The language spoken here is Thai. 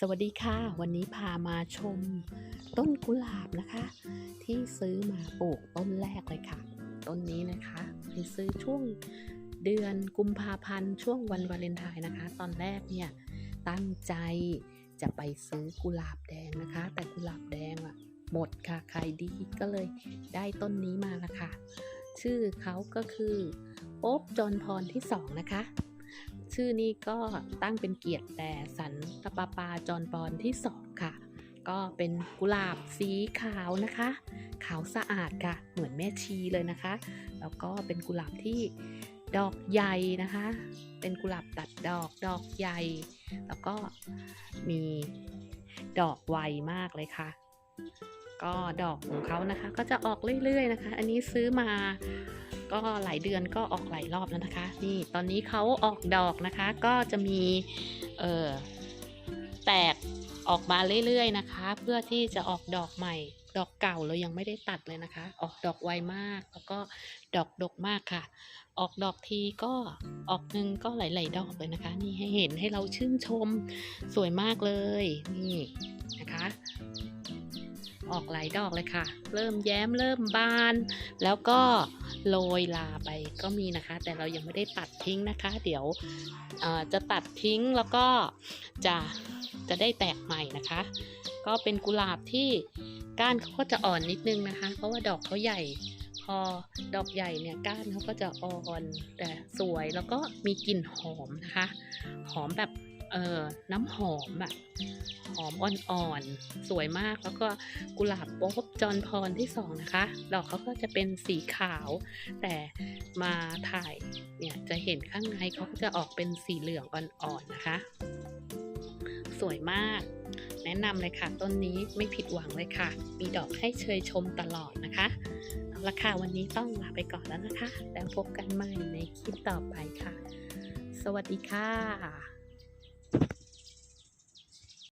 สวัสดีค่ะ วันนี้พามาชมต้นกุหลาบนะคะ ที่ซื้อมาปลูกต้นแรกเลยค่ะ ต้นนี้นะคะไปซื้อช่วงเดือนกุมภาพันธ์ช่วงวันวาเลนไทน์นะคะ ตอนแรกเนี่ยตั้งใจจะไปซื้อกุหลาบแดงนะคะ แต่กุหลาบแดงอะหมดค่ะขายดีก็เลยได้ต้นนี้มาละค่ะ ชื่อเขาก็คือโป๊บจอนพรที่สองนะคะ ชื่อนี้ก็ตั้งเป็นเกียรติแต่สันตะปาปาจอนปอนที่สองค่ะ ก็เป็นกุหลาบสีขาวนะคะ ขาวสะอาดค่ะ เหมือนแม่ชีเลยนะคะ แล้วก็เป็นกุหลาบที่ดอกใหญ่นะคะ เป็นกุหลาบตัดดอกดอกใหญ่ แล้วก็มีดอกไวมากเลยค่ะ ก็ดอกของเขานะคะ ก็จะออกเรื่อยๆนะคะ อันนี้ซื้อมา ก็หลายเดือนก็ออกหลายรอบแล้วนะคะ นี่ตอนนี้เขาออกดอกนะคะ ก็จะมีเออแตกออกมาเรื่อยๆนะคะ เพื่อที่จะออกดอกใหม่ ดอกเก่าเรายังไม่ได้ตัดเลยนะคะ ออกดอกไวมากแล้วก็ดอกดกมากค่ะ ออกดอกทีก็ออกหนึ่งก็หลายๆดอกเลยนะคะ นี่ให้เห็นให้เราชื่นชมสวยมากเลยนี่นะคะ ออกหลายดอกเลยค่ะ เริ่มแย้มเริ่มบาน แล้วก็ โรยลาไปก็มีนะคะ แต่เรายังไม่ได้ตัดทิ้งนะคะ เดี๋ยวจะตัดทิ้งแล้วก็จะจะได้แตกใหม่นะคะ ก็เป็นกุหลาบที่ก้านเขาก็จะอ่อนนิดนึงนะคะ เพราะว่าดอกเขาใหญ่พอดอกใหญ่เนี่ยก้านเขาก็จะอ่อนแต่สวยแล้วก็มีกลิ่นหอมนะคะ หอมแบบ เออน้ำหอมแบบหอมอ่อนๆ สวยมากแล้วก็กุหลาบโป๊บจอนพรที่สองนะคะ ดอกเขาก็จะเป็นสีขาว แต่มาถ่ายเนี่ยจะเห็นข้างในเขาก็จะออกเป็นสีเหลืองอ่อนๆนะคะ สวยมาก แนะนำเลยค่ะ ต้นนี้ไม่ผิดหวังเลยค่ะ มีดอกให้เชยชมตลอดนะคะเอาละค่ะวันนี้ต้องลาไปก่อนแล้วนะคะ แล้วพบกันใหม่ในคลิปต่อไปค่ะ สวัสดีค่ะ